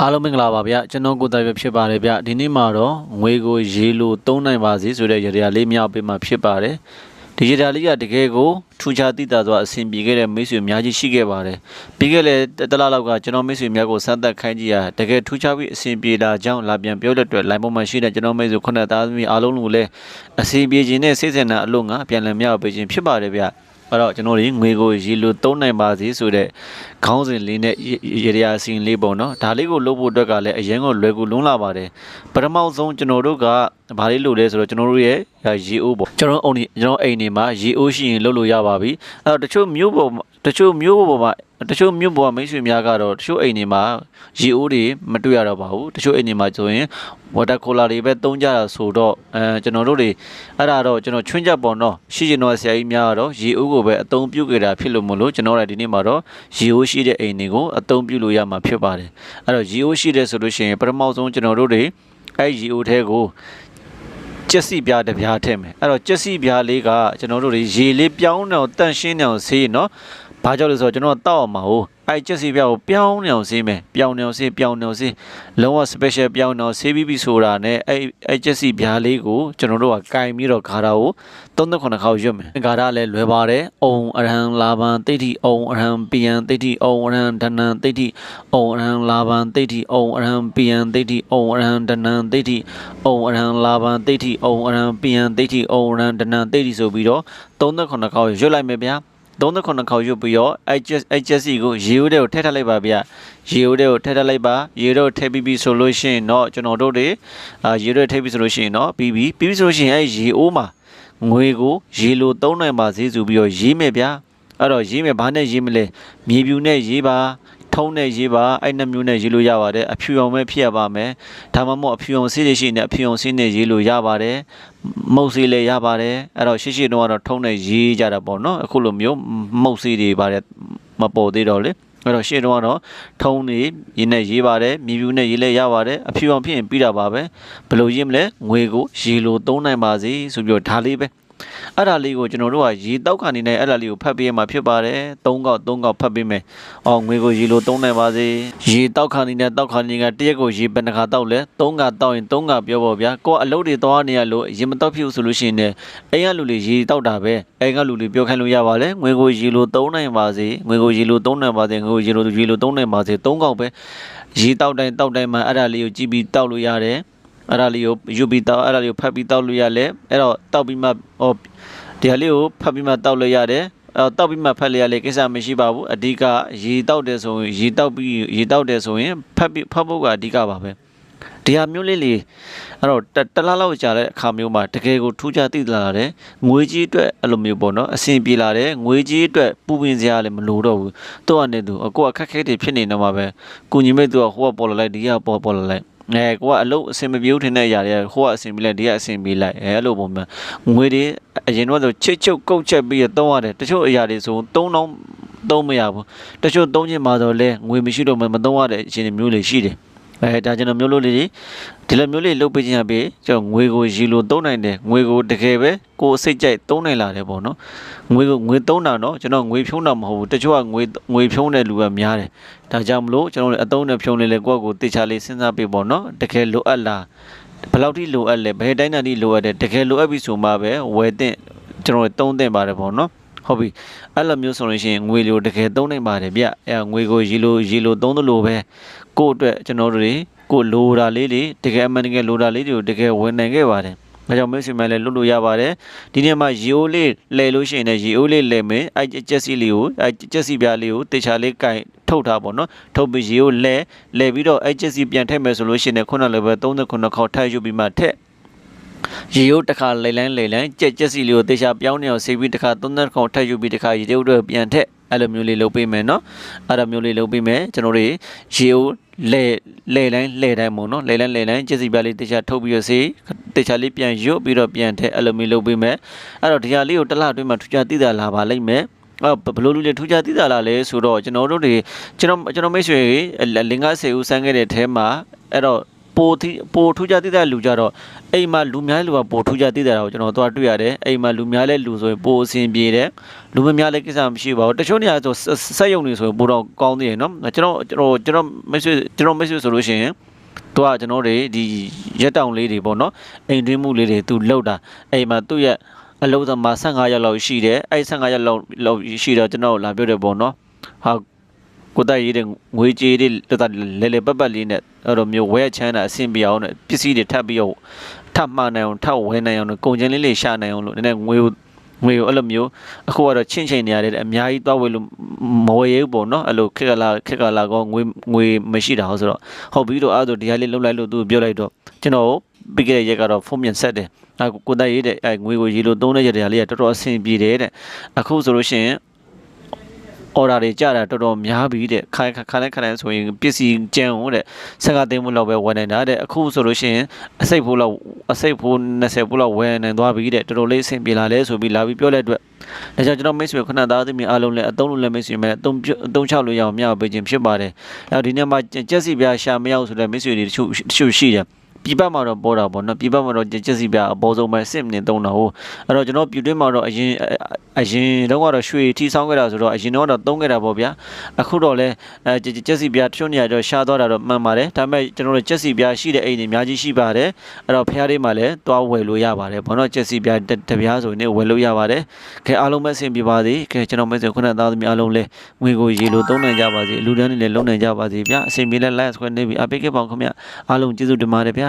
အားလုံးမင်္ဂလာပါဗျကျွန်တော်ကိုယ်တိုင်ပဲဖြစ်ပါတယ်ဗျဒီနေ့မှာတော့ငွေကိုရေလိုသုံးနိုင်ပါစေဆိုတဲ့ရတရားလေးမြောက်ပေးမှာဖြစ်ပါတယ်ဒီရတရားလေးကတကယ်ကိုထူခြားသိတာစွာအဆင်ပြေခဲ့တဲ့မိတ်ဆွေအများကြီးရှိခဲ့ပါတယ်ပြီးခဲ့တဲ့တလားလောက်ကကျွန်တော်မိတ်ဆွေများကိုစမ်းသပ်ခိုင်းကြည့်ရတကယ်ထူးခြားပြီးအဆင်ပြေတာကြောင့်လာပြန်ပြောတဲ့အတွက် line ပေါ်မှာရှိတဲ့ကျွန်တော်မိတ်ဆွေခုနှစ်သားသမီးအားလုံးကိုလည်းအဆင်ပြေခြင်းနဲ့စိတ်ဆန္ဒအလို့ငါပြန်လည်မြောက်ပေးခြင်းဖြစ်ပါတယ်ဗျ အဲ့တော့ကျွန်တော်တို့ငွေကိုရေလိုသုံးနိုင်ပါစေဆိုတဲ့ခေါင်းစဉ်လေးနဲ့ရေရရာစီရင်လေးပေါ့နော်ဒါလေးကိုလုပ်ဖို့အတွက်ကလည်းအရင်ကလွယ်ကူလုံးလာပါတယ်ပထမဆုံးကျွန်တော်တို့ကဘာလေးလုပ်လဲဆိုတော့ကျွန်တော်တို့ရဲ့ရေအိုးပေါ့ကျွန်တော်အုံဒီကျွန်တော်အိမ်နေမှာရေအိုးရှိရင်လုပ်လို့ရပါပြီအဲ့တော့တချို့မျိုးပေါ်တချို့မျိုးပေါ်မှာ တချို့မျိုးပေါ်မိတ်ဆွေများကတော့တချို့အိမ်နေမှာရေအိုးတွေမတွေ့ရတော့ပါဘူးတချို့အိမ်နေမှာဆိုရင် water cooler တွေပဲသုံးကြတာဆိုတော့အဲကျွန်တော်တို့တွေအဲ့ဒါတော့ကျွန်တော်ချွင်းချက်ပေါ့နော်ရှိကျင်တော့ဆရာကြီးများကတော့ရေအိုးကိုပဲအသုံးပြုကြတာဖြစ်လို့မလို့ကျွန်တော်တို့ဒီနေ့မှာတော့ရေအိုးရှိတဲ့အိမ်တွေကိုအသုံးပြုလို့ရမှာဖြစ်ပါတယ်အဲ့တော့ရေအိုးရှိတဲ့ဆိုလို့ရှိရင်ပထမဆုံးကျွန်တော်တို့တွေအဲ့ရေအိုးထဲကိုကျက်စီပြားတစ်ပြားထည့်မယ်အဲ့တော့ကျက်စီပြားလေးကကျွန်တော်တို့တွေရေလေးပြောင်းတော့တန့်ရှင်းနေအောင်ဆေးနော် ဘာကြောင့်လဲဆိုတော့ကျွန်တော်တောက်အောင်ပါဟုတ်အဲ့ကျက်စီပြားကိုပြောင်းနေအောင်ဆေးမယ်ပြောင်းနေအောင်ဆေးပြောင်းနေအောင်ဆေးလုံးဝ special ပြောင်းနေအောင်ဆေးပြီးပြီဆိုတာနဲ့အဲ့အဲ့ကျက်စီပြားလေးကိုကျွန်တော်တို့ကကင်ပြီးတော့ခါတာကို39ခေါက်ရွတ်မယ်ခါတာလည်းလွယ်ပါတယ်အုံအရဟံလာဘံတိဋ္ဌိအုံအရဟံပိယံတိဋ္ဌိအုံအရဟံဒဏံတိဋ္ဌိအုံအရဟံလာဘံတိဋ္ဌိအုံအရဟံပိယံတိဋ္ဌိအုံအရဟံဒဏံတိဋ္ဌိအုံအရဟံလာဘံတိဋ္ဌိအုံအရဟံပိယံတိဋ္ဌိအုံအရဟံဒဏံတိဋ္ဌိဆိုပြီးတော့39ခေါက်ရွတ်လိုက်မယ်ဗျာ 39ခေါက်ရွတ်ပြီးတော့အဲ့ကျအဲ့ကျစီကိုရေဦးတဲ့ကိုထည့်ထည့်လိုက်ပါဗျာရေဦးတဲ့ကိုထည့်ထည့်လိုက်ပါရေတော့ထည့်ပြီးပြီဆိုလို့ရှိရင်တော့ကျွန်တော်တို့တွေအာရေတော့ထည့်ပြီးဆိုလို့ရှိရင်တော့ပြီးပြီပြီးပြီဆိုလို့ရှိရင်အဲ့ရေအိုးမှာငွေကိုရေလိုသုံးနိုင်ပါစေဆိုပြီးတော့ရေးမယ်ဗျာအဲ့တော့ရေးမယ်ဘာနဲ့ရေးမလဲမြေပြူနဲ့ရေးပါ ထုံးနဲ့ရေးပါအဲ့နှမျိုးနဲ့ရေးလို့ရပါတယ်အဖြူအောင်ပဲဖြစ်ရပါမယ်ဒါမှမဟုတ်အဖြူအောင်ဆေးတွေရှိနေအဖြူအောင်ဆေးနဲ့ရေးလို့ရပါတယ်မုတ်ဆေးလည်းရပါတယ်အဲ့တော့ရှိရှိတော့ကတော့ထုံးနဲ့ရေးကြတာပေါ့နော်အခုလိုမျိုးမုတ်ဆေးတွေပါတယ်မပေါ်သေးတော့လေအဲ့တော့ရှေ့တော့ကတော့ထုံးနေရင်းနဲ့ရေးပါတယ်မြေပြူနဲ့ရေးလဲရပါတယ်အဖြူအောင်ဖြစ်ရင်ပြီးတာပါပဲဘယ်လိုရေးမလဲငွေကိုရေလိုသုံးနိုင်ပါစေဆိုပြီးတော့ဒါလေးပဲ အဲ့ဒါလေးကိုကျွန်တော်တို့ကရေတောက်ခါနေနဲ့အဲ့ဒါလေးကိုဖတ်ပေးရမှာဖြစ်ပါတယ်၃កောက်၃កောက်ဖတ်ပေးမယ်အော်ငွေကိုရေလိုသုံးနိုင်ပါစေရေတောက်ခါနေနဲ့တောက်ခါနေကတရက်ကိုရေဘယ်နှခါတောက်လဲ၃ကတောက်ရင်၃ကပြောပါဗျာကိုကအလုပ်တွေသွားနေရလို့ရေမတောက်ဖြစ်ဘူးဆိုလို့ရှိရင်လည်းအိမ်ကလူတွေရေတောက်တာပဲအိမ်ကလူတွေပြောခိုင်းလို့ရပါလေငွေကိုရေလိုသုံးနိုင်ပါစေငွေကိုရေလိုသုံးနိုင်ပါစေငွေကိုရေလိုရေလိုသုံးနိုင်ပါစေ၃កောက်ပဲရေတောက်တိုင်းတောက်တိုင်းမှာအဲ့ဒါလေးကိုကြည့်ပြီးတောက်လို့ရတယ် အဲ့ဒါလေးကိုယူပြီးတောက်အဲ့ဒါလေးကိုဖတ်ပြီးတောက်လို့ရလဲအဲ့တော့တောက်ပြီးမှဟောဒီဟာလေးကိုဖတ်ပြီးမှတောက်လို့ရတယ်အဲ့တော့တောက်ပြီးမှဖတ်လိုက်ရလေကိစ္စမရှိပါဘူးအဓိကရေတောက်တယ်ဆိုရင်ရေတောက်ပြီးရေတောက်တယ်ဆိုရင်ဖတ်ပြီးဖတ်ဖို့ကအဓိကပါပဲဒီဟာမျိုးလေးလေးအဲ့တော့တတလားလောက်ကြာတဲ့အခါမျိုးမှာတကယ်ကိုထူးခြားသိလာတယ်ငွေကြီးအတွက်အဲ့လိုမျိုးပေါ့နော်အဆင်ပြေလာတယ်ငွေကြီးအတွက်ပူပင်စရာလည်းမလိုတော့ဘူးတော့အနေသူအကိုကခက်ခဲတွေဖြစ်နေတော့မှာပဲကုညီမိတ်သူကဟိုကပေါ်လာလိုက်ဒီကပေါ်ပေါ်လာလိုက် အဲကိုကအလုပ်အဆင်မပြေဘူးထင်တဲ့အရာတွေကဟိုကအဆင်ပြေလိုက်ဒီကအဆင်ပြေလိုက်အဲအဲ့လိုပုံမှန်ငွေတွေအရင်တော့ဆိုချစ်ချုပ်ကုတ်ချက်ပြီးတော့ရတယ်တချို့အရာတွေဆို3000သုံးမရဘူးတချို့သုံးချင်မှာတော့လဲငွေမရှိတော့မမသုံးရတဲ့အခြေအနေမျိုးတွေရှိတယ် အဲဒါကျွန်တော်မျိုးလို့လေးဒီလိုမျိုးလေးလုပ်ပေးခြင်းအပြင်ကျွန်တော်ငွေကိုရီလိုသုံးနိုင်တယ်ငွေကိုတကယ်ပဲကိုယ်စိတ်ကြိုက်သုံးနိုင်လာတယ်ပေါ့နော်ငွေကိုငွေသုံးတာတော့ကျွန်တော်ငွေဖြုံးတာမဟုတ်ဘူးတချို့ကငွေငွေဖြုံးတဲ့လူကများတယ်ဒါကြောင့်မလို့ကျွန်တော်တို့အသုံးနဲ့ဖြုံးနေလေကိုယ့်ကိုတေချာလေးစဉ်းစားပေးပေါ့နော်တကယ်လိုအပ်လားဘယ်လောက်ထိလိုအပ်လဲဘယ်တိုင်းတာထိလိုအပ်တယ်တကယ်လိုအပ်ပြီဆိုမှပဲဝယ်တဲ့ကျွန်တော်တို့သုံးသင့်ပါတယ်ပေါ့နော် ဟုတ်ပြီအဲ့လိုမျိုးဆိုလို့ရှိရင်ငွေလိုတကယ်သုံးနိုင်ပါတယ်ဗျအဲငွေကိုရီလိုရီလိုသုံးသလိုပဲကိုယ့်အတွက်ကျွန်တော်တို့တွေကိုလိုတာလေးတွေတကယ်အမှန်တကယ်လိုတာလေးတွေကိုတကယ်ဝင်နိုင်ခဲ့ပါတယ်ဒါကြောင့်မိတ်ဆွေများလည်းလွတ်လို့ရပါတယ်ဒီနေ့မှာရီအိုးလေးလဲလို့ရှိရင်လည်းရီအိုးလေးလဲမယ်အဲကျက်စီလေးကိုအဲကျက်စီပြားလေးကိုတေချာလေးကင်ထုတ်ထားပါတော့ထုတ်ပြီးရီအိုးလဲလဲပြီးတော့အဲကျက်စီပြန်ထည့်မယ်ဆိုလို့ရှိရင်ခုနလည်းပဲ39ခေါက်ထည့်ယူပြီးမှထည့် ရေရိုးတစ်ခါလိမ့်လန်းလိမ့်လန်းကြက်ကြက်စီလေးကိုတေချာပြောင်းနေအောင်ဆေးပြီးတစ်ခါ30ခေါက်ထည့်ယူပြီးတစ်ခါရေရိုးတွေပြန်ထည့်အဲ့လိုမျိုးလေးလုပ်ပေးမယ်နော်အဲ့လိုမျိုးလေးလုပ်ပေးမယ်ကျွန်တော်တို့ရေရိုးလဲလဲတိုင်းလဲတိုင်းမို့နော်လဲတိုင်းလဲတိုင်းကြက်စီပြားလေးတေချာထုတ်ပြီးတော့ဆေးတေချာလေးပြန်ရွတ်ပြီးတော့ပြန်ထည့်အဲ့လိုမျိုးလုပ်ပေးမယ်အဲ့တော့ဒီဟာလေးကိုတစ်လအတွင်းမှာထူးခြားသိတာလာပါလိမ့်မယ်အော်ဘလို့လူတွေထူးခြားသိတာလားလဲဆိုတော့ကျွန်တော်တို့တွေကျွန်တော်ကျွန်တော်မိတ်ဆွေလင်္ကာစေဦးစမ်းခဲ့တဲ့အဲမှာအဲ့တော့ဘ ပိုထီပိုထူးခြားသိတဲ့လူကြတော့အိမ်မှာလူများလူကပိုထူးခြားသိတဲ့တာကိုကျွန်တော်သွားတွေ့ရတယ်အိမ်မှာလူများလဲလူဆိုရင်ပိုအဆင်ပြေတယ်လူမများလဲကိစ္စမရှိပါဘူးတချို့နေရာဆိုစက်ရုံတွေဆိုရင်ပိုတော့ကောင်းသေးတယ်နော်ကျွန်တော်ကျွန်တော်ကျွန်တော်မိတ်ဆွေကျွန်တော်မိတ်ဆွေဆိုလို့ရှိရင်သူကကျွန်တော်တွေဒီရက်တောင်လေးတွေပေါ့နော်အိမ်တွင်းမှုလေးတွေသူလှုပ်တာအိမ်မှာသူ့ရဲ့အလုံးသမား15ရက်လောက်ရှိတယ်အဲ့15ရက်လောက်လောက်ရှိတော့ကျွန်တော်လာပြောတယ်ပေါ့နော်ဟာ ကိုတိုက်ရေးတဲ့ငွေကြေးတွေတော်တော်လဲလဲပတ်ပတ်လေးနဲ့အဲ့လိုမျိုးဝဲချမ်းတာအဆင်ပြေအောင်နဲ့ပစ္စည်းတွေထပ်ပြီးတော့ထပ်မှန်နိုင်အောင်ထပ်ဝဲနိုင်အောင်နဲ့ကုန်ကျင်းလေးလေးရှာနိုင်အောင်လို့နည်းနည်းငွေကိုငွေကိုအဲ့လိုမျိုးအခုကတော့ချင်းချင်းနေရတယ်အများကြီးသွားဝယ်လို့မဝယ်ရဘူးပေါ့နော်အဲ့လိုခက်ကလာခက်ကလာကောငွေငွေမရှိတာဟုတ်ဆိုတော့ဟုတ်ပြီတော့အဲ့ဒါဒီဟာလေးလှုပ်လိုက်လို့သူပြောလိုက်တော့ကျွန်တော်ပြီးခဲ့တဲ့ရက်ကတော့ဖုန်းပြန်ဆက်တယ်အဲကိုတိုက်ရေးတဲ့အဲငွေကိုရေလို့သုံးတဲ့ရက်တွေကလေးကတော်တော်အဆင်ပြေတယ်တဲ့အခုဆိုလို့ရှိရင် order တွေကြတာတော်တော်များပြီတဲ့ခိုင်ခါလိုက်ခါလိုက်ဆိုရင်ပစ္စည်းကျန်ဟုတ်တဲ့ဆက်ကသိမ်းမှုလောက်ပဲဝယ်နိုင်တာတဲ့အခုဆိုလို့ရှိရင်အစိတ်ဖိုးလောက်အစိတ်ဖိုး20ဖိုးလောက်ဝယ်နိုင်သွားပြီတဲ့တော်တော်လေးအဆင်ပြေလာလဲဆိုပြီးလာပြီးပြောတဲ့အတွက်ဒါကြောင့်ကျွန်တော်မိတ်ဆွေခုနသားသမီးအားလုံးလည်းအသုံးလို့လည်းမိတ်ဆွေမဲ့အသုံးအသုံးချလို့ရအောင်မျှပေးခြင်းဖြစ်ပါတယ်အဲ့ဒီနေ့မှာကြက်စီပြားရှာမရောက်ဆိုတဲ့မိတ်ဆွေတွေတချို့တချို့ရှိတယ် ပြပမှာတော့ပေါ်တာပေါ့နော်ပြပမှာတော့ကျက်စီပြအပေါ်ဆုံးပဲစစ်မနေသုံးတာဟုတ်အဲ့တော့ကျွန်တော်ပြည်တွင်းမှာတော့အရင်အရင်တော့ကတော့ရွှေထီဆောင်းခဲ့တာဆိုတော့အရင်တော့တော့သုံးခဲ့တာပေါ့ဗျာအခုတော့လဲအဲကျက်စီပြတချို့နေရာတော့ရှားသွားတာတော့မှန်ပါတယ်ဒါပေမဲ့ကျွန်တော်တို့ကျက်စီပြရှိတဲ့အိမ်တွေအများကြီးရှိပါတယ်အဲ့တော့ဖះလေးမှာလည်းတွားဝယ်လို့ရပါတယ်ဘောနော်ကျက်စီပြတပြားဆိုရင်ဝယ်လို့ရပါတယ်ခဲအားလုံးပဲအဆင်ပြေပါစေခဲကျွန်တော်မဲ့ဆိုခုနသားသမီးအားလုံးလဲငွေကိုရေလိုသုံးနိုင်ကြပါစေအလူတန်းတွေလည်းလုံနိုင်ကြပါစေဗျာအဆင်ပြေလဲ like ဆွဲနေပြီအပိတ်ကပောင်ခင်ဗျာအားလုံးကျေးဇူးတင်ပါတယ်ဗျာ